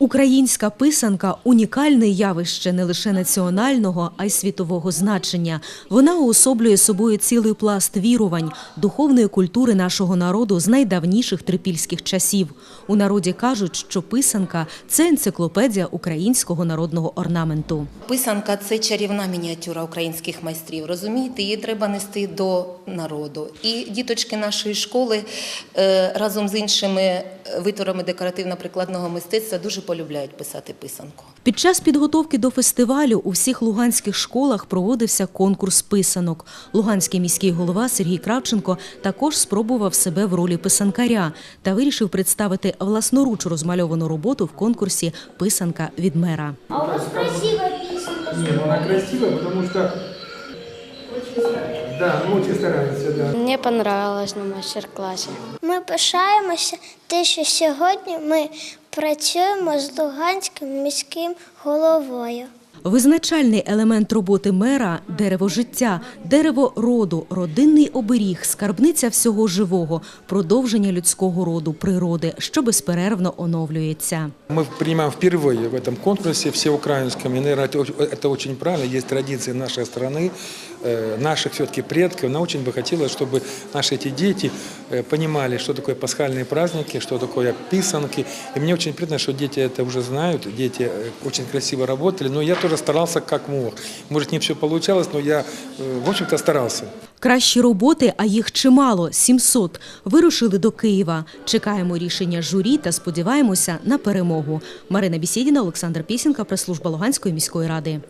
Українська писанка унікальне явище не лише національного, а й світового значення. Вона уособлює собою цілий пласт вірувань, духовної культури нашого народу з найдавніших трипільських часів. У народі кажуть, що писанка це енциклопедія українського народного орнаменту. Писанка це чарівна мініатюра українських майстрів. Розумієте, її треба нести до народу. І діточки нашої школи е, разом з іншими витворами декоративно-прикладного мистецтва дуже полюбляють писати писанку. Під час підготовки до фестивалю у всіх луганських школах проводився конкурс писанок. Луганський міський голова Сергій Кравченко також спробував себе в ролі писанкаря та вирішив представити власноруч розмальовану роботу в конкурсі Писанка від мера. А у вас красивая песенка. Не, ну она красивая, потому что... Да, ну, очень стараемся, да. Мне понравилось на мастер-классе. Ми пишаємося те, що сьогодні ми працюємо з Луганським міським головою. Визначальний елемент роботи мера дерево життя, дерево роду, родинний оберіг, скарбниця всього живого, продовження людського роду, природи, що безперервно оновлюється. Мы принимаем впервые в этом конкурсе всеукраинском, и, наверное, это, оч- это очень правильно, есть традиции нашей страны, э, наших все-таки предков, но очень бы хотелось, чтобы наши эти дети э, понимали, что такое пасхальные праздники, что такое писанки, и мне очень приятно, что дети это уже знают, дети э, очень красиво работали, но я тоже старался как мог. Может, не все получалось, но я, э, в общем-то, старался. Кращі роботи, а їх чимало 700, вирушили до Києва. Чекаємо рішення журі та сподіваємося на перемогу. Марина Бісєдіна, Олександр Пісінка, прес-служба Луганської міської ради.